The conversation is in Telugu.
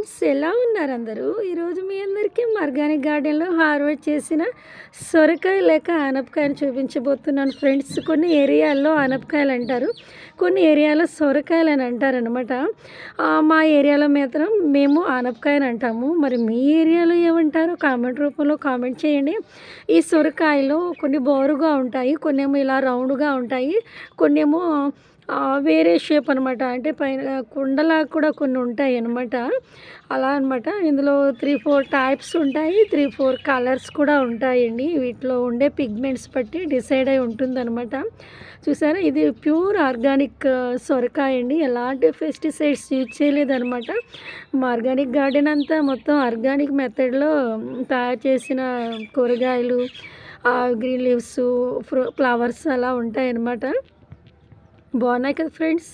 ఫ్రెండ్స్ ఎలా ఉన్నారు అందరూ? ఈరోజు మీ అందరికీ ఆర్గానిక్ గార్డెన్లో హార్వెస్ట్ చేసిన సొరకాయ లేక ఆనపకాయని చూపించబోతున్నాను ఫ్రెండ్స్. కొన్ని ఏరియాల్లో ఆనపకాయలు అంటారు కొన్ని ఏరియాలో సొరకాయలు అని అంటారనమాట మా ఏరియాలో మాత్రం మేము ఆనపకాయని అంటాము. మరి మీ ఏరియాలో ఏమంటారు కామెంట్ రూపంలో కామెంట్ చేయండి. ఈ సొరకాయలు కొన్ని బోరుగా ఉంటాయి కొన్ని ఏమో ఇలా రౌండ్గా ఉంటాయి కొన్ని ఏమో వేరే షేప్ అనమాట అంటే పైన కుండలా కూడా కొన్ని ఉంటాయి అనమాట అలా అనమాట ఇందులో త్రీ ఫోర్ టైప్స్ ఉంటాయి. త్రీ ఫోర్ కలర్స్ కూడా ఉంటాయండి. వీటిలో ఉండే పిగ్మెంట్స్ బట్టి డిసైడ్ అయి ఉంటుందన్నమాట. చూసారా? ఇది ప్యూర్ ఆర్గానిక్ సొరకాయ అండి. ఎలాంటి పెస్టిసైడ్స్ యూజ్ చేయలేదన్నమాట. మా ఆర్గానిక్ గార్డెన్ అంతా మొత్తం ఆర్గానిక్ మెథడ్లో తయారు చేసిన కూరగాయలు గ్రీన్ లీవ్స్ ఫ్లవర్స్ అలా ఉంటాయన్నమాట. బాగున్నాయి కదా ఫ్రెండ్స్